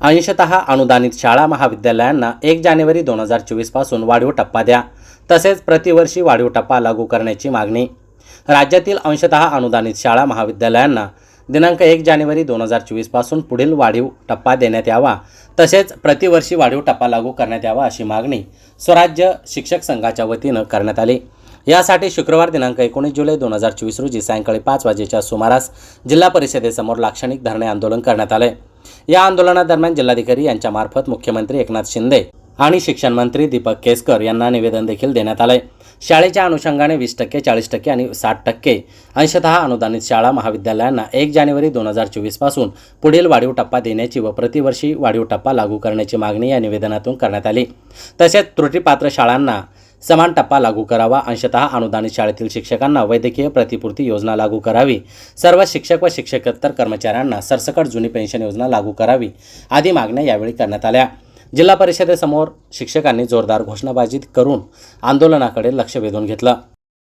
अंशतः अनुदानित शाळा महाविद्यालयांना एक जानेवारी दोन हजार चोवीसपासून वाढीव टप्पा द्या. तसेच प्रतिवर्षी वाढीव टप्पा लागू करण्याची मागणी. राज्यातील अंशतः अनुदानित शाळा महाविद्यालयांना दिनांक एक जानेवारी दोन हजार चोवीसपासून पुढील वाढीव टप्पा देण्यात यावा. तसेच प्रतिवर्षी वाढीव टप्पा लागू करण्यात यावा अशी मागणी स्वराज्य शिक्षक संघाच्या वतीनं करण्यात आली. यासाठी शुक्रवार दिनांक एकोणीस जुलै दोन हजार चोवीस रोजी सायंकाळी पाच वाजेच्या सुमारास जिल्हा परिषदेसमोर लाक्षणिक धरणे आंदोलन करण्यात आले. या आंदोलनादरम्यान जिल्हाधिकारी यांच्यामार्फत मुख्यमंत्री एकनाथ शिंदे आणि शिक्षण मंत्री दीपक केसकर यांना निवेदन देखील देण्यात आलंय. शाळेच्या अनुषंगाने वीस टक्के चाळीस टक्के आणि साठ टक्के अंशतः अनुदानित शाळा महाविद्यालयांना एक जानेवारी दोन हजार चोवीसपासून पुढील वाढीव टप्पा देण्याची व प्रतिवर्षी वाढीव टप्पा लागू करण्याची मागणी या निवेदनातून करण्यात आली. तसेच त्रुटीपात्र शाळांना समान टप्पा लागू करावा. अंशतः अनुदानित शाळेतील शिक्षकांना वैद्यकीय प्रतिपूर्ती योजना लागू करावी. सर्व शिक्षक व शिक्षकोत्तर कर्मचाऱ्यांना सरसकट जुनी पेन्शन योजना लागू करावी आदी मागण्या यावेळी करण्यात आल्या. जिल्हा परिषदेसमोर शिक्षकांनी जोरदार घोषणाबाजी करून आंदोलनाकडे लक्ष वेधून घेतलं.